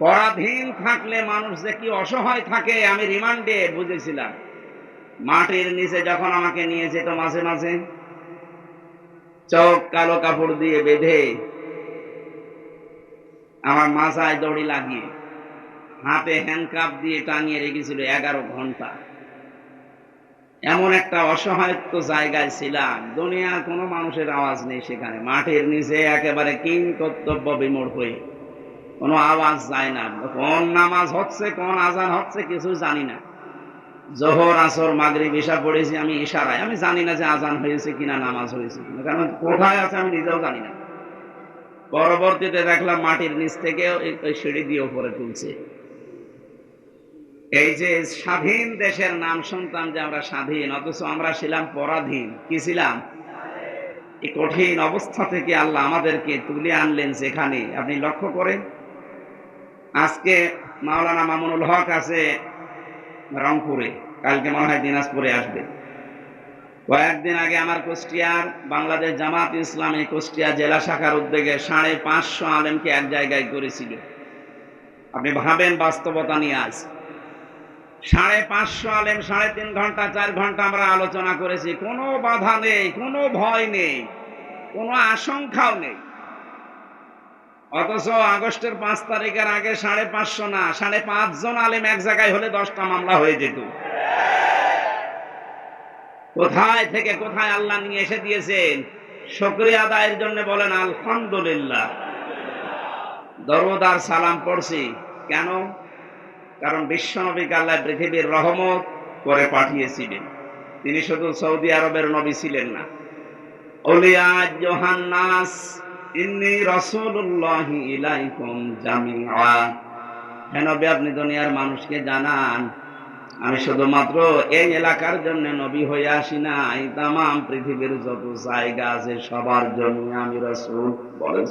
পরাধীন থাকলে মানুষ যে কি অসহায় থাকে, আমি রিমান্ডে বুঝেছিলাম। মাটির নিচে যখন আমাকে নিয়ে যেত মাঝে মাঝে, চোখ কালো কাপড় দিয়ে বেঁধে আমার মাথায় দড়ি লাগিয়ে হাতে হ্যান্ডকাপ দিয়ে টাঙিয়ে রেখেছিল এগারো ঘণ্টা। এমন একটা অসহায়ত্ব জায়গায় ছিলাম, দুনিয়ার কোনো মানুষের আওয়াজ নেই সেখানে। মাটির নিচে একেবারে কিং কর্তব্য বিমূঢ় হয়ে কোনো আওয়াজ যায় না। কোন নামাজ হচ্ছে, কোন আজান হচ্ছে কিছু জানি না। জোহর, আসর, মাগরিব, ঈশা পড়েছি আমি ইশারায়। আমি জানি না যে আজান হয়েছে কিনা, নামাজ হয়েছে কিনা। কারণ কোথায় আছে আমি নিজেও জানি না। পরবর্তীতে দেখলাম মাটির নিচ থেকে সিঁড়ি দিয়ে উপরে তুলছে। এই যে স্বাধীন দেশের নাম শুনতাম যে আমরা স্বাধীন, অথচ আমরা ছিলাম পরাধীন। কি ছিলাম? এই কঠিন অবস্থা থেকে আল্লাহ আমাদেরকে তুলে আনলেন যেখানে। আপনি লক্ষ্য করেন আজকে মাওলানা মামুনুল হক আছে রংপুরে। কালকে মনে হয় দিনাজপুরে আসবে। কয়েকদিন আগে আমার কুষ্টিয়ার বাংলাদেশ জামাত ইসলামী কুষ্টিয়া জেলা শাখার উদ্যোগে সাড়ে পাঁচশো আলেমকে এক জায়গায় করেছিল। আপনি ভাবেন বাস্তবতা নিয়ে আজ। সাড়ে পাঁচশো আলেম সাড়ে তিন ঘণ্টা, চার ঘণ্টা আমরা আলোচনা করেছি। কোনো বাধা নেই, কোনো ভয় নেই, কোনো আশঙ্কাও নেই। অথচ আগস্টের পাঁচ তারিখের আগে সাড়ে পাঁচশো না, সাড়ে পাঁচজন আলেম এক জায়গায় হলে দশটা মামলা হয়ে যেত। কোথায় থেকে কোথায় আল্লাহ নিয়ে এসে দিয়েছেন? সক্রিয় আদায়ের জন্য বলেন, আলহামদুলিল্লাহ। দরদ আর সালাম পড়ছি। কেন? কারণ বিশ্বনবীকে আল্লাহ পৃথিবীর রহমত করে পাঠিয়েছিলেন। তিনি শুধু সৌদি আরবের নবী ছিলেন না। ওলিয়া জোহান্নাস হ্যাঁ আপনি দুনিয়ার মানুষকে জানান, আমি শুধুমাত্র এই এলাকার জন্য নবী হয়ে আসি না এই তাম পৃথিবীর যত জায়গা আছে সবার জন্য আমি রসুল বলেন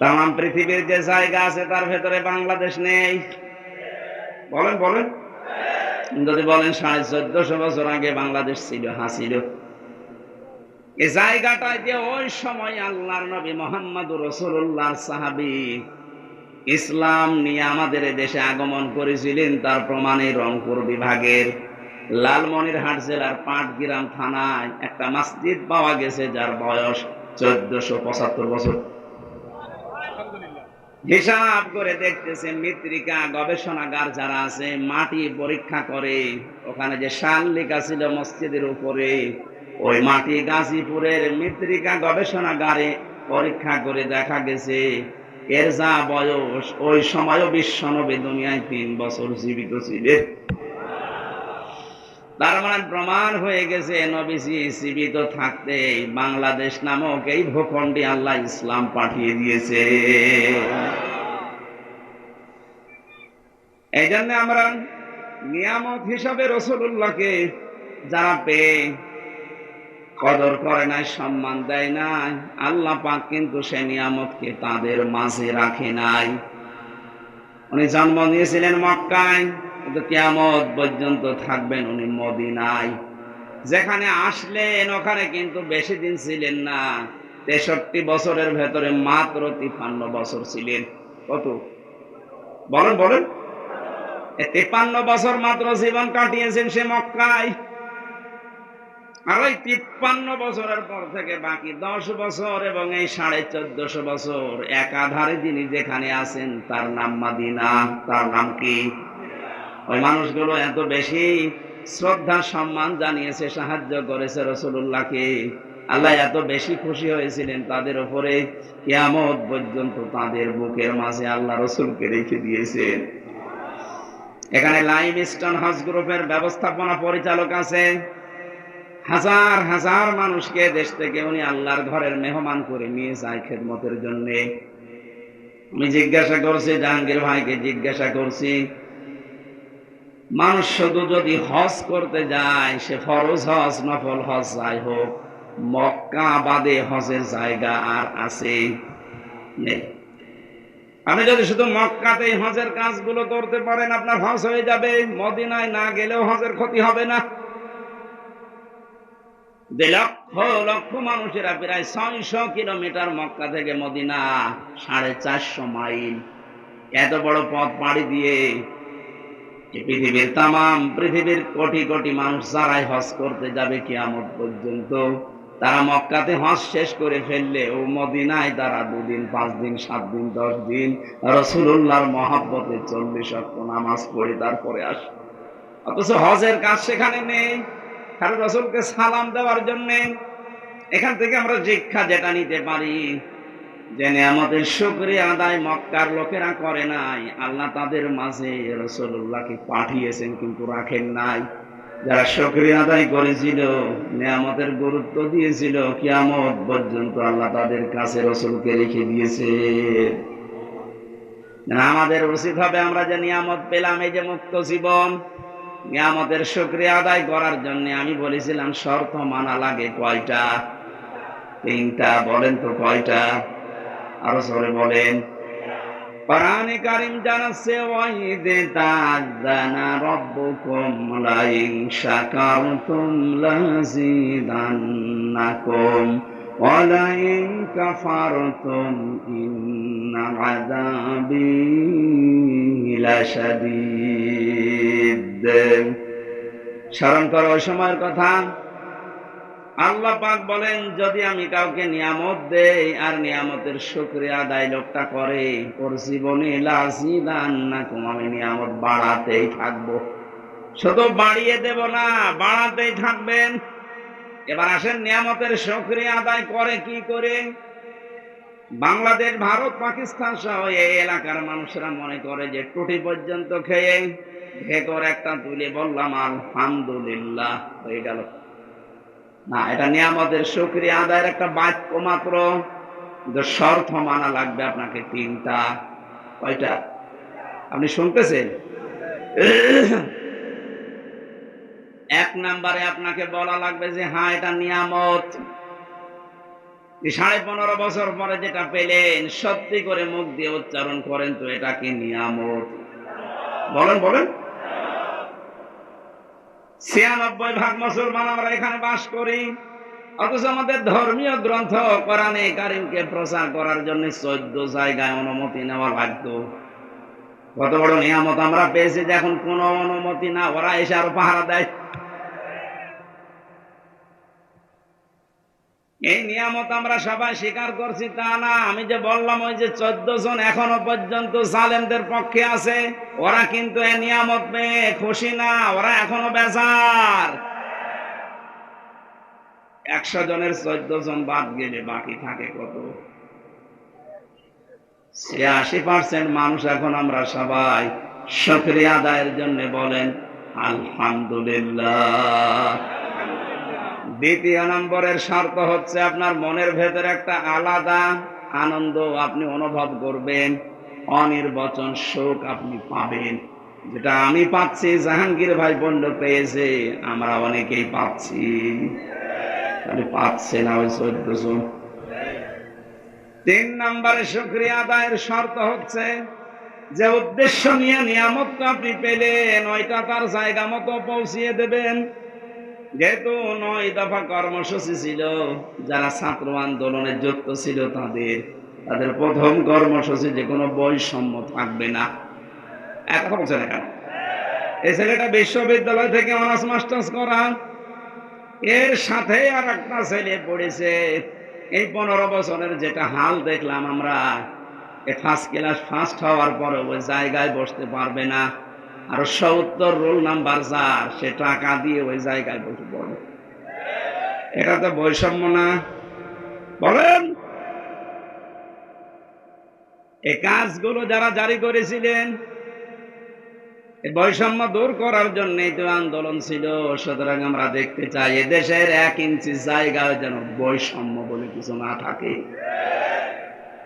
তাম পৃথিবীর যে জায়গা আছে তার ভেতরে বাংলাদেশ নেই। বলেন বলেন। যদি বলেন সাড়ে চোদ্দশো বছর আগে বাংলাদেশ ছিল হাসিল এই জায়গাটায় যে ওই সময় আল্লাহর নবী মোহাম্মদ রসুল্লাহ সাহাবি ইসলাম নিয়ে আমাদের দেশে আগমন করেছিলেন, তার প্রমাণে রংপুর বিভাগের লালমনিরহাট জেলার পাটগ্রাম থানায় একটা মসজিদ পাওয়া গেছে, যার বয়স চোদ্দশো পঁচাত্তর বছর। হিসাব করে দেখতেছে মৃত্তিকা গবেষণাগার যারা আছে, মাটি পরীক্ষা করে, ওখানে যে শাল লেখা ছিল মসজিদের উপরে ওই মাটি গাজীপুরের মৃত্তিকা গবেষণাগারে পরীক্ষা করে দেখা গেছে, এর যা বয়স, ওই সময়ও বিশ্বনবী দুনিয়ায় তিন বছর জীবিত ছিলেন। তার মানে প্রমাণ হয়ে গেছে, নবীজি জীবিত থাকতে বাংলাদেশ নামক এই ভূখণ্ডে আল্লাহ ইসলাম পাঠিয়ে দিয়েছে। এই জন্য আমরা নিয়ামত হিসাবে রসুল্লাহকে যারা পেয়ে কদর করে নাই, সম্মান দেয় নাই। আল্লাহ পাক কিন্তু সে নিয়ামতকে তাদের মাঝে রাখে নাই। উনি জন্ম নিয়েছিলেন মক্কায়, কিন্তু কেয়ামত পর্যন্ত থাকবেন উনি মদিনায়। যেখানে আসলেন, ওখানে কিন্তু বেশি দিন ছিলেন না। তেষট্টি বছরের ভেতরে মাত্র তিপ্পান্ন বছর ছিলেন। কত? বলেন বলেন। তিপ্পান্ন বছর মাত্র জীবন কাটিয়েছেন সে মক্কায়। আর ওই তিপ্পান্ন বছরের পর থেকে বাকি দশ বছর এবং এই সাড়ে চোদ্দশো বছর একাধারে যিনি যেখানে আছেন, তার নাম মাদিনা। তার নাম কি? ওই মানুষগুলো এত বেশি শ্রদ্ধা, সম্মান জানিয়েছে, সাহায্য করেছে রসুল্লাহকে আল্লাহ এত বেশি খুশি হয়েছিলেন তাদের উপরে, কেয়ামত পর্যন্ত তাদের বুকের মাঝে আল্লাহ রসুলকে রেখে দিয়েছেন এখানে লাইভ স্টোন হজ গ্রুপের ব্যবস্থাপনা পরিচালক আছে। হাজার হাজার মানুষকে দেশ থেকে উনি আল্লাহর ঘরের মেহমান করে নিয়ে যায় খেদমতের জন্য। আমি জিজ্ঞাসা করছি, জাহাঙ্গীর ভাইকে জিজ্ঞাসা করছি, মানুষ শুধু যদি হজ করতে যায়, সে ফরজ হজ, নফল হজ, যাই হোক, মক্কা বাদে হজের জায়গা আর আছে নেই। আপনি যদি শুধু মক্কাতেই হজের কাজগুলো করতে পারেন, আপনার হজ হয়ে যাবে। মদিনায় না গেলেও হজের ক্ষতি হবে না। লক্ষ লক্ষ মানুষেরা প্রায় ছয়শো কিলোমিটার মক্কা থেকে মদিনা, সাড়ে চারশো মাইল। এত বড় পথ পাড়ি দিয়ে পৃথিবীর তামাম, পৃথিবীর কোটি কোটি মানুষ যারাই করতে যাবে পর্যন্ত, তারা মক্কাতে হজ শেষ করে ফেললে ও মদিনায় তারা দুদিন, পাঁচ দিন, সাত দিন, দশ দিন রসুল্লাহর মহাব্বতে চল্লিশ অক্ট নামাজ পড়ে তারপরে আসে। অথচ হজের কাজ সেখানে নেই। কারণ রসুলকে সালাম দেওয়ার জন্য এখান থেকে আমরা শিক্ষা যেটা নিতে পারি যে আমাদের শুক্রিয়া আদায় মক্কার লোকেরা করে নাই। আল্লাহ তাদের মাঝে রসুল্লাহকে পাঠিয়েছেন কিন্তু রাখেন নাই। যারা শুক্রিয়া আদায় করেছিল, নিয়ামতের গুরুত্ব দিয়েছিল, কিয়ামত পর্যন্ত আল্লাহ তাদের কাছে রসুলকে রেখে দিয়েছে। আমাদের উচিত হবে আমরা যে নিয়ামত পেলাম, এই যে মুক্ত জীবন নিয়ামতের শুক্রিয়া আদায় করার জন্য আমি বলেছিলাম, শর্ত মানা লাগে কয়টা? তিনটা। বলেন তো কয়টা? আরও সরে বলেন। কোরআনে জানাচ্ছে ইন কাফারতুম ইন্না আযাবি লাশাদীদ স্মরণ করো ওই সময়ের কথা। আল্লাহ পাক বলেন, যদি আমি কাউকে নিয়ামত দেই আর নিয়ামতের শুকরিয়া আদায় লোকটা করে, ওর জীবনে লাজিদান না কুম আমি নিয়ামত বাড়াতেই থাকব। শুধু বাড়িয়ে দেব না, বাড়াতেই থাকবেন। এবার আসেন নিয়ামতের শুকরিয়া আদায় করে কি করে? বাংলাদেশ, ভারত, পাকিস্তান সহ এই এলাকার মানুষরা মনে করে যে টুটি পর্যন্ত খেয়ে ভেকর একটা তুলে বললাম, আলহামদুলিল্লাহ, হয়ে গেল। না, এটা নিয়ামতের শুক্রিয়া আদায়ের একটা বাক্য মাত্র। শর্ত মানা লাগবে আপনাকে তিনটা। কয়টা? আপনি শুনতেছেন? এক নাম্বারে আপনাকে বলা লাগবে যে হ্যাঁ এটা নিয়ামত। সাড়ে পনেরো বছর পরে যেটা পেলেন, সত্যি করে মুখ দিয়ে উচ্চারণ করেন তো, এটা কি নিয়ামত? বলেন বলেন। ছিয়ানব্বই ভাগ মুসলমান আমরা এখানে বাস করি। অথচ আমাদের ধর্মীয় গ্রন্থ কোরআনে কারিমকে প্রচার করার জন্য চোদ্দ জায়গায় অনুমতি নেওয়া লাগতো। কত বড় নিয়ামত আমরা পেয়েছি যে, এখন কোন অনুমতি না। ওরা এসে আরও পাহারা দেয়। এই নিয়ামত আমরা সবাই স্বীকার করছি, তা না। আমি যে বললাম ওই যে চোদ্দ জন এখনও পর্যন্ত সালেমদের পক্ষে আছে, ওরা কিন্তু এই নিয়ামত পেয়ে খুশি না, ওরা এখনও বেজার। একশো জনের চোদ্দ জন বাদ গেলে বাকি থাকে কত? ছিয়াশি পার্সেন্ট মানুষ এখন আমরা সবাই সক্রিয় আদায়ের জন্য বলেন, আলহামদুলিল্লাহ। দ্বিতীয় নম্বরের শর্ত হচ্ছে আপনার মনের ভেতরে একটা আলাদা আনন্দ আপনি অনুভব করবেন। অনির্বচন শোক আপনি পাবেন। যেটা আমি পাচ্ছি, জাহাঙ্গীর ভাই বন্ড পেয়েছে, আমরা অনেকেই পাচ্ছি। পাচ্ছে না ওই চোদ্দ জন তিন নম্বরে শুক্রিয়া আদায়ের শর্ত হচ্ছে যে উদ্দেশ্য নিয়ে নিয়ামত আপনি পেলেন, ওইটা তার জায়গা মতো পৌঁছিয়ে দেবেন। যেহেতু নয় দফা কর্মসূচি ছিল, যারা ছাত্র আন্দোলনে যুক্ত ছিল তাদের তাদের প্রথম কর্মসূচি যে কোনো বৈষম্য থাকবে না। কথা বলছে না কেন এই ছেলেটা বিশ্ববিদ্যালয় থেকে অনার্স মাস্টার্স করা এর সাথে আর একটা ছেলে পড়েছে। এই পনেরো বছরের যেটা হাল দেখলাম আমরা ফার্স্ট ক্লাস ফার্স্ট হওয়ার পরে ওই জায়গায় বসতে পারবে না। আর সত্তর রোল নাম্বার যার সে টাকা দিয়ে ওই জায়গায় বসে পড়ে। এটা তো বৈষম্য না। বলেন এই কাজগুলো যারা জারি করেছিলেন বৈষম্য দূর করার জন্য তো আন্দোলন ছিল। সুতরাং আমরা দেখতে চাই এদেশের এক ইঞ্চি জায়গায় যেন বৈষম্য বলে কিছু না থাকে।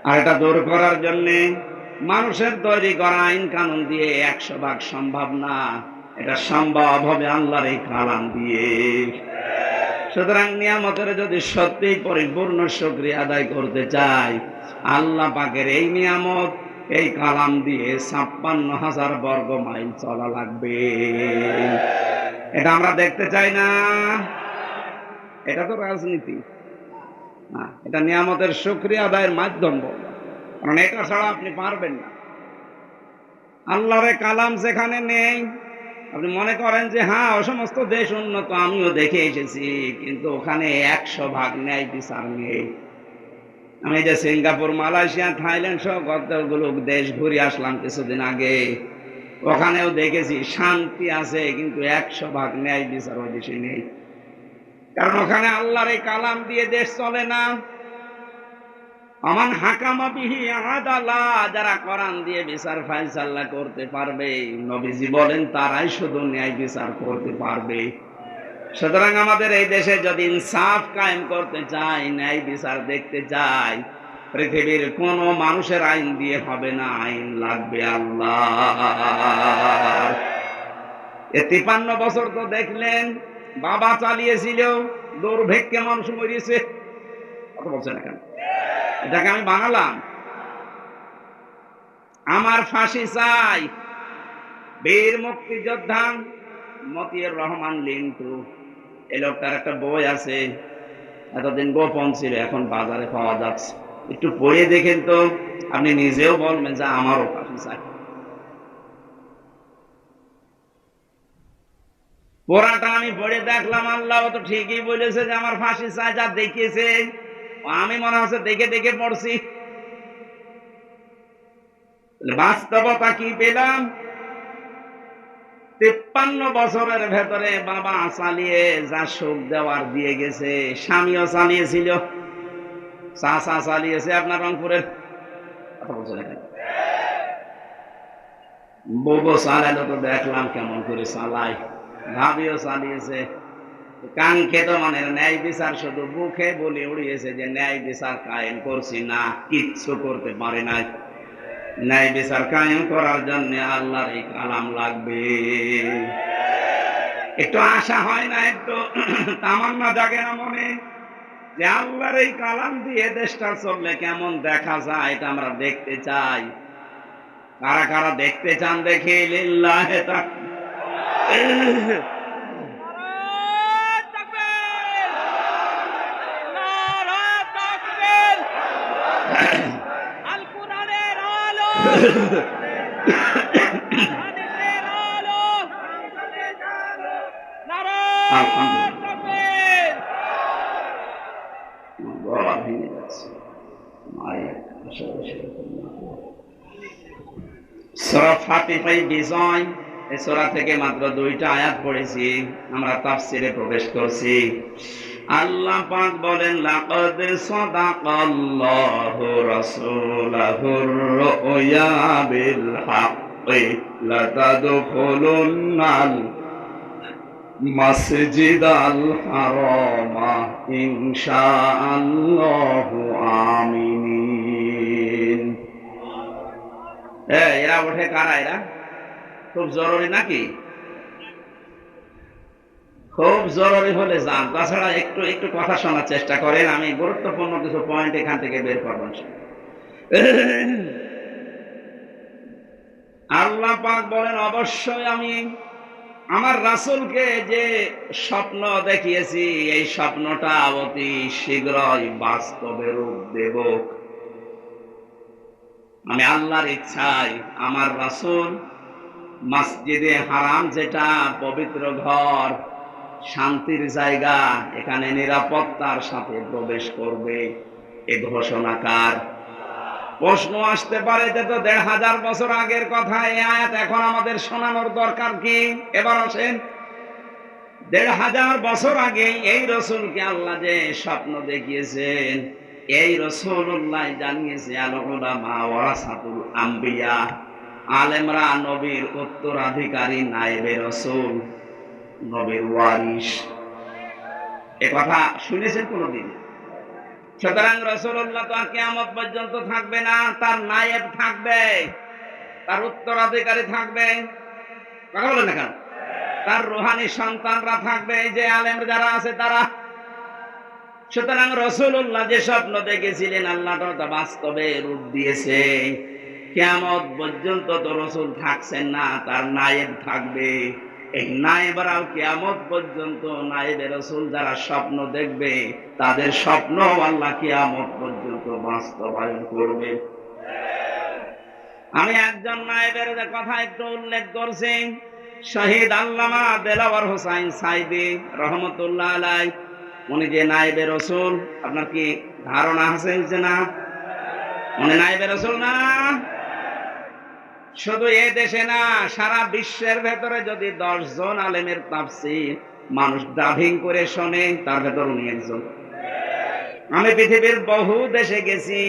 আর এটা দূর করার জন্যে মানুষের তৈরি করা আইন কানুন দিয়ে একশো ভাগ সম্ভব না। এটা সম্ভব হবে আল্লাহর এই কালাম দিয়ে। সুতরাং নিয়ামতের যদি সত্যি পরিপূর্ণ সক্রিয় আদায় করতে চাই, আল্লাহ পাকের এই নিয়ামত, এই কালাম দিয়ে ছাপ্পান্ন হাজার বর্গ মাইল চলা লাগবে। এটা আমরা দেখতে চাই না। এটা তো রাজনীতি। না, এটা নিয়ামতের সুক্রিয়া আদায়ের মাধ্যম বলব কারণ এটা ছাড়া আপনি পারবেন না। আল্লাহরে কালাম যেখানে নেই, আপনি মনে করেন যে হ্যাঁ ও সমস্ত দেশ উন্নত, আমিও দেখে এসেছি, কিন্তু ওখানে একশো ভাগ ন্যায় বিচার নেই। আমি যে সিঙ্গাপুর, মালয়েশিয়া, থাইল্যান্ড সহ কতগুলো দেশ ঘুরে আসলাম কিছুদিন আগে। ওখানেও দেখেছি, শান্তি আছে, কিন্তু একশো ভাগ ন্যায় বিচার ওই দেশে নেই। কারণ ওখানে আল্লাহর এই কালাম দিয়ে দেশ চলে না। আমান হাকামা বিহি আদালা, যারা কোরআন দিয়ে বিচার ফাইসাল্লাহ করতে পারবে, নবীজি বলেন, তারাই শুধু ন্যায় বিচার করতে পারবে। সুতরাং আমাদের এই দেশে যদি ইনসাফ কায়েম করতে চাই ন্যায় বিচার দেখতে চাই পৃথিবীর কোন মানুষের আইন দিয়ে হবে না, আইন লাগবে আল্লাহ। এ তিপান্ন বছর তো দেখলেন, বাবা চালিয়েছিল দুর্ভিক্ষে মানুষ মরিয়েছে কত বলছেন এখানে এটাকে আমি বানালাম? আমার ফাঁসি চাই। বীর মুক্তিযোদ্ধা মতিউর রহমান লিন্টু। এই লোকটার একটা বই আছে। এতদিন গোপন ছিল, এখন বাজারে পাওয়া যাচ্ছে। একটু পড়ে দেখেন তো, আপনি নিজেও বলবেন যে আমারও ফাঁসি চাই। পড়াটা আমি পড়ে দেখলাম, আল্লাহ তো ঠিকই বলেছে যে আমার ফাঁসি চাই, যা দেখিয়েছে। আমি মনে হচ্ছে দেখে দেখে পড়ছি। বাস্তবতা কি পেলাম? তেপ্পান্ন বছরের ভেতরে বাবা চালিয়ে যা সুখ দেওয়ার দিয়ে গেছে, স্বামীও চালিয়েছিল। চাষা চালিয়েছে আপনার রংপুরের। কথা বউ চালাইলো তো দেখলাম কেমন করে চালায়। ভাবিও চালিয়েছে। কাঙ্ক্ষিত মানে ন্যায় বিচার, শুধু মুখে বলে উড়িয়েছে যে ন্যায় বিচার কায়েম করছি না, কিচ্ছু করতে পারে নাই। ন্যায় বিচার কায়েম করার জন্য আল্লাহর এই কালাম লাগবে। একটু আশা হয় না, একটু তামান্না জাগে না মনে যে আল্লাহর এই কালাম দিয়ে দেশটা চললে কেমন দেখা যায়, এটা আমরা দেখতে চাই। কারা কারা দেখতে চান দেখে, লিল্লাহ বিজয় সূরা থেকে মাত্র দুইটা আয়াত পড়েছি আমরা তাফসিরে প্রবেশ করছি। আল্লাহ পাক বলেন, লাকাদ সাদাকাল্লাহু রাসূলাহুর রুয়া বিল হাক্কি লাতাদখুলুন্নাল মাসজিদাল হারামা ইনশাআল্লাহু আমিনিন। এ এরা ওঠে কারা এরা? খুব জরুরি নাকি? খুব জরুরি হলে যান। তাছাড়া একটু একটু কথা শোনার চেষ্টা করেন, আমি গুরুত্বপূর্ণ কিছু পয়েন্ট এখান থেকে বের করবেন আল্লাহ পাক বলেন, অবশ্যই আমি আমার রাসুলকে যে স্বপ্ন দেখিয়েছি, এই স্বপ্নটা অতি শীঘ্রই বাস্তবে রূপ দেব। আমি আল্লাহর ইচ্ছায় আমার রাসুল মসজিদে হারাম যেটা পবিত্র ঘর শান্তির জায়গা, এখানে নিরাপত্তার সাথে প্রবেশ করবে। এ ঘোষণাকার প্রশ্ন আসতে পারে যে তো দেড় হাজার বছর আগের কথা এই আয়াত এখন আমাদের শোনানোর দরকার কি? এবার আসেন। দেড় হাজার বছর আগে এই রসুলকে আল্লাহ যে স্বপ্ন দেখিয়েছেন, এই রসুল্লাহ জানিয়েছে আম্বিয়া আলেমরা নবীর উত্তরাধিকারী নাইবে রসুল। নবীর ওয়ারিস এ কথা শুনেছেন কোনদিন? সুতরাং রসুল্লাহ তো আর কেয়ামত পর্যন্ত থাকবে না, তার নায়েব থাকবে, তার উত্তরাধিকারী থাকবে। কথা বলেন না কেন? তার রোহানি সন্তানরা থাকবে যে আলেম যারা আছে তারা। সুতরাং রসুল্লাহ যে স্বপ্ন দেখেছিলেন, আল্লাহ তা বাস্তবে রূপ দিয়েছে। কেমত পর্যন্ত তো রসুল থাকছেন না, তার নায়েব থাকবে। এই নায়েবরাও কিয়ামত পর্যন্ত নায়েবের রসুল যারা স্বপ্ন দেখবে, তাদের স্বপ্ন আল্লাহ কিয়ামত পর্যন্ত বাস্তবায়ন করবে। আমি একজন নায়েবের কথা একটু উল্লেখ করছি, শহীদ আল্লামা দেলাওয়ার হোসাইন সাইদি রহমতুল্লাহ আলাই উনি যে নায়েবের রসুল, আপনার কি ধারণা আছে না? উনি নায়েবের রসুল না? শুধু এ দেশে না, সারা বিশ্বের ভেতরে যদি দশ জন আলেমের তাফসির মানুষ ডাভিং করে শোনে, তার ভেতর উনি একজন। আমি পৃথিবীর বহু দেশে গেছি,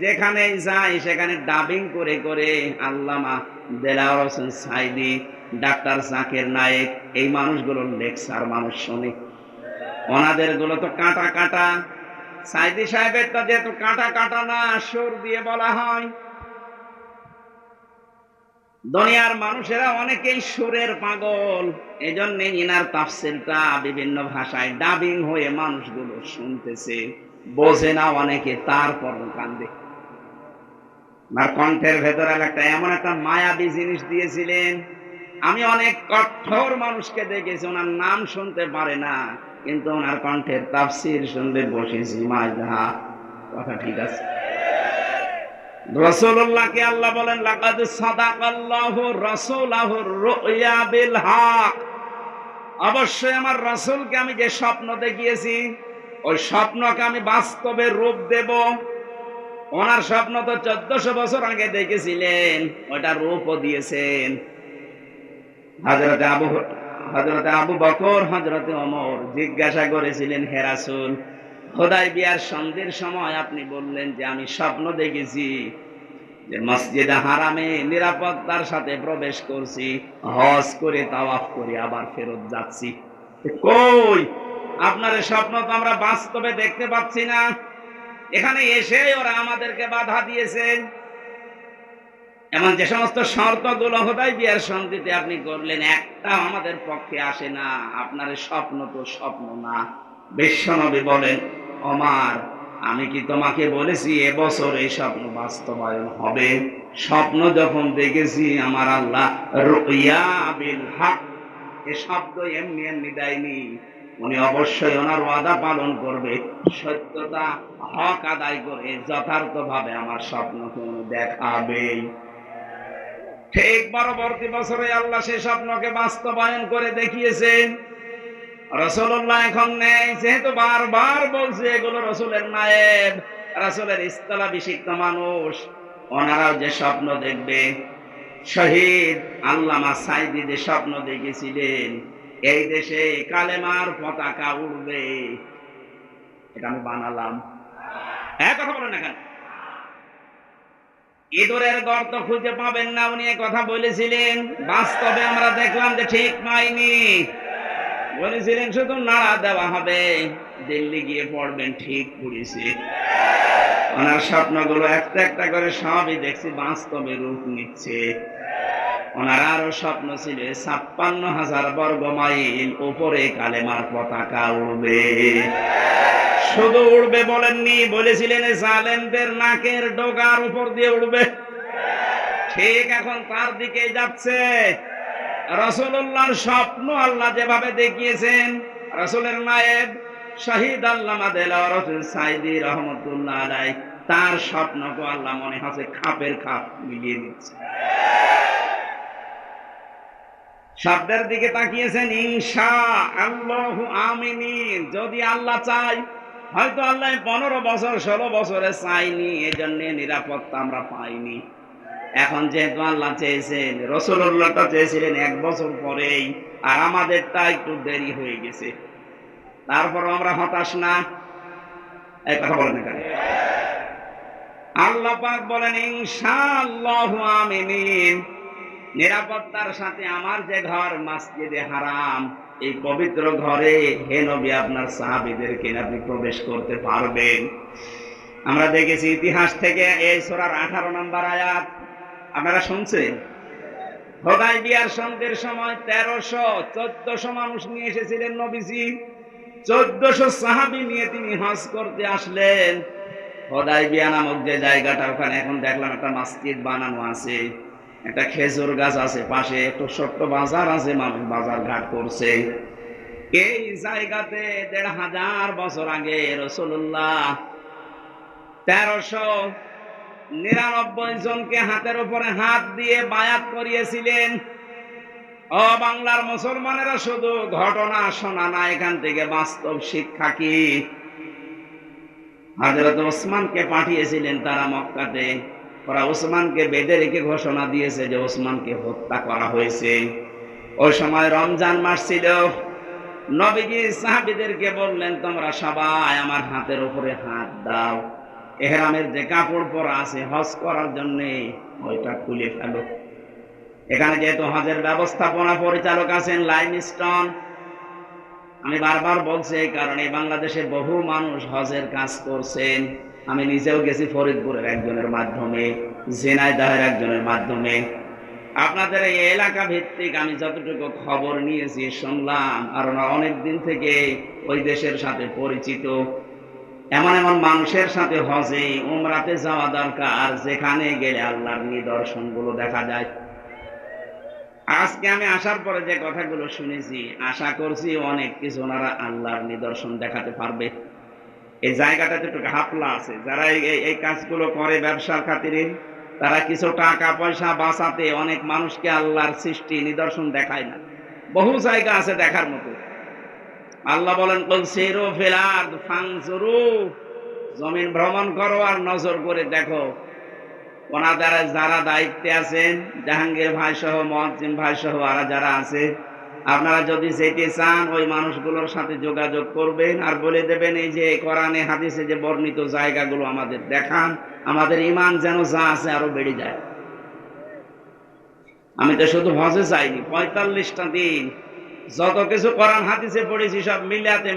যেখানে যাই, সেখানে ডাবিং করে করে আল্লামা দেলাওয়ার হোসেন সাইদি, ডাক্তার জাকির নায়েক, এই মানুষগুলোর লেকচার মানুষ শোনে। ওনাদেরগুলো তো কাঁটা কাঁটা। সাইদি সাহেবেরটা যেহেতু কাঁটা কাঁটা না, সুর দিয়ে বলা হয়। দুনিয়ার মানুষেরা অনেকেই সুরের পাগল। এজন্য ইনার তাফসিরটা বিভিন্ন ভাষায় ডাবিং হয়ে মানুষগুলো শুনতেছে। বোঝে না অনেকে, তারপর কান্দে। আর কণ্ঠের ভেতরে একটা এমন একটা মায়াবী জিনিস দিয়েছিলেন। আমি অনেক কঠোর মানুষকে দেখেছি, ওনার নাম শুনতে পারে না, কিন্তু ওনার কণ্ঠের তাফসির শুনতে বসেছি মাঝহা কথা ঠিক আছে। রসুল্লাহকে আল্লাহ বলেন অবশ্যই আমার আমি যে স্বপ্ন দেখিয়েছি, ওই স্বপ্নকে আমি বাস্তবে রূপ দেব। ওনার স্বপ্ন তো চোদ্দশো বছর আগে দেখেছিলেন ওটা রূপও দিয়েছেন। হজরতে আবু হজরতে আবু বকর হজরতে অমর জিজ্ঞাসা করেছিলেন হেরাসুল খোদাই বিয়ার সন্ধির সময় আপনি বললেন যে আমি স্বপ্ন দেখেছি যে মসজিদে হারামে নিরাপত্তার সাথে প্রবেশ করছি, হজ করে তাওয়াফ করে আবার ফেরত যাচ্ছি। কই? আপনার স্বপ্ন তো আমরা বাস্তবে দেখতে পাচ্ছি না। এখানে এসে ওরা আমাদেরকে বাধা দিয়েছে। এমন যে সমস্ত শর্তগুলো হোদাই বিয়ার সন্ধিতে আপনি করলেন একটা আমাদের পক্ষে আসে না। আপনার স্বপ্ন তো স্বপ্ন না। বিশ্বনবী বলেন, অমার, আমি কি তোমাকে বলেছি এবছর এই স্বপ্ন বাস্তবায়ন হবে? স্বপ্ন যখন দেখেছি আমার আল্লাহ শব্দ এমনি এমনি দেয়নি। উনি অবশ্যই ওনার ওয়াদা পালন করবে। সত্যতা হক আদায় করে যথার্থ ভাবে আমার স্বপ্নকে উনি দেখাবেই ঠিক পরবর্তী বছরে আল্লাহ স্বপ্নকে বাস্তবায়ন করে দেখিয়েছেন। রসুল্লাহ এখন নেই, যেহেতু বারবার বলছে এগুলো রসুলের নায়েব, রসুলের ইস্তলা বিশিক্ত মানুষ। ওনারাও যে স্বপ্ন দেখবে, শহীদ আল্লামা সাইদি যে স্বপ্ন দেখেছিলেন, এই দেশে কালেমার পতাকা উড়বে। এটা আমি বানালাম। হ্যাঁ কথা বলেন এখানে ইঁদুরের গর্ত খুঁজে পাবেন না, উনি কথা বলেছিলেন। বাস্তবে আমরা দেখলাম যে ঠিক পাইনি। বলেছিলেন, শুধু নাড়া দেওয়া হবে। দিল্লি গিয়ে পড়বেন ঠিক পড়েছে ওনার স্বপ্নগুলো একটা একটা করে সবই দেখছি, বাস্তবে রূপ নিচ্ছে। ওনার আরও স্বপ্ন ছিল, ছাপ্পান্ন হাজার বর্গ মাইল উপরে কালেমার পতাকা উড়বে। শুধু উড়বে বলেননি, বলেছিলেন, জালেমদের নাকের ডোগার উপর দিয়ে উড়বে। ঠিক এখন তার দিকে যাচ্ছে। রসুল্লাহর স্বপ্ন আল্লাহ যেভাবে দেখিয়েছেন, রসুলের নায়েব শহীদ আল্লামা রহমতুল্লাহ তার স্বপ্নকে আল্লাহ মনে হচ্ছে খাপের খাপ মিলিয়ে দিচ্ছে। শব্দের দিকে তাকিয়েছেন ইনশা আল্লাহ আমিনিন। যদি আল্লাহ চাই হয়তো আল্লাহ পনেরো বছর, ষোলো বছরে চাইনি এজন্য নিরাপত্তা আমরা পাইনি। এখন যেহেতু আল্লাহ চেয়েছেন রসুল্লাহটা চেয়েছিলেন এক বছর পরেই, আর আমাদেরটা একটু দেরি হয়ে গেছে। তারপর আমরা হতাশ না? কথা বলেন আল্লাহ পাক বলেন নিরাপত্তার সাথে আমার যে ঘর মসজিদে হারাম, এই পবিত্র ঘরে হে নবী আপনার সাহাবিদেরকে আপনি প্রবেশ করতে পারবেন। আমরা দেখেছি ইতিহাস থেকে এই সোরার আঠারো নম্বর আয়াত আপনারা শুনছেন? হোদাই বিয়ার সন্ধ্যের সময় তেরোশো চোদ্দশো মানুষ নিয়ে এসেছিলেন নবীজি। চোদ্দশো সাহাবি নিয়ে তিনি হজ করতে আসলেন। হোদাই বিয়া নামক যে জায়গাটা, ওখানে এখন দেখলাম একটা মসজিদ বানানো আছে। একটা খেজুর গাছ আছে পাশে, একটু ছোট্ট বাজার আছে, মানুষ বাজার ঘাট করছে। এই জায়গাতে দেড় হাজার বছর আগে রসুল্লাহ তেরোশো নিরানব্বই জনকে হাতের উপরে হাত দিয়ে বায়াত করিয়েছিলেন। ও বাংলার মুসলমানেরা, শুধু ঘটনা শোনা না, এখান থেকে বাস্তব শিক্ষা কি? হাজরত ওসমানকে পাঠিয়েছিলেন তারা মক্কাতে। ওরা ওসমানকে বেঁধে রেখে ঘোষণা দিয়েছে যে ওসমানকে হত্যা করা হয়েছে। ওই সময় রমজান মাস ছিল। নবীজি সাহাবিদেরকে বললেন, তোমরা সবাই আমার হাতের উপরে হাত দাও। এহরামের যে কাপড় পরা আছে হজ করার জন্য ওইটা খুলে ফেলো। এখানে যেহেতু হজের ব্যবস্থাপনা পরিচালক আছেন লাইম স্টন আমি বারবার বলছি এই কারণে বাংলাদেশে বহু মানুষ হজের কাজ করছেন। আমি নিজেও গেছি ফরিদপুরের একজনের মাধ্যমে জেনাইদাহের একজনের মাধ্যমে। আপনাদের এই এলাকা ভিত্তিক আমি যতটুকু খবর নিয়েছি, শুনলাম আর অনেক দিন থেকে ওই দেশের সাথে পরিচিত। এমন এমন মানুষের সাথে হজে, উমরাতে যাওয়া দরকার, যেখানে গেলে আল্লাহর নিদর্শনগুলো দেখা যায়। আজকে আমি আসার পরে যে কথাগুলো শুনেছি, আশা করছি অনেক কিছু ওনারা আল্লাহর নিদর্শন দেখাতে পারবে। এই জায়গাটাতে একটু ঘাপলা আছে। যারা এই- কাজগুলো করে ব্যবসার খাতিরে, তারা কিছু টাকা, পয়সা বাঁচাতে অনেক মানুষকে আল্লাহর সৃষ্টি, নিদর্শন দেখায় না। বহু জায়গা আছে দেখার মতো। আল্লাহ বলেন জমিন ভ্রমণ করো আর নজর করে দেখো। ওনাদের যারা দায়িত্বে আছেন, জাহাঙ্গীর ভাই সহ মহাজিম ভাই সহ আর যারা আছে, আপনারা যদি যেতে চান, ওই মানুষগুলোর সাথে যোগাযোগ করবেন আর বলে দেবেন, এই যে কোরআনে, হাদিসে যে বর্ণিত জায়গাগুলো আমাদের দেখান, আমাদের ইমান যেন যা আছে আরও বেড়ে যায়। আমি তো শুধু হজে চাইনি পঁয়তাল্লিশটা দিন যত কিছু কোরআন হাদিসে পড়েছি সব মিলাতে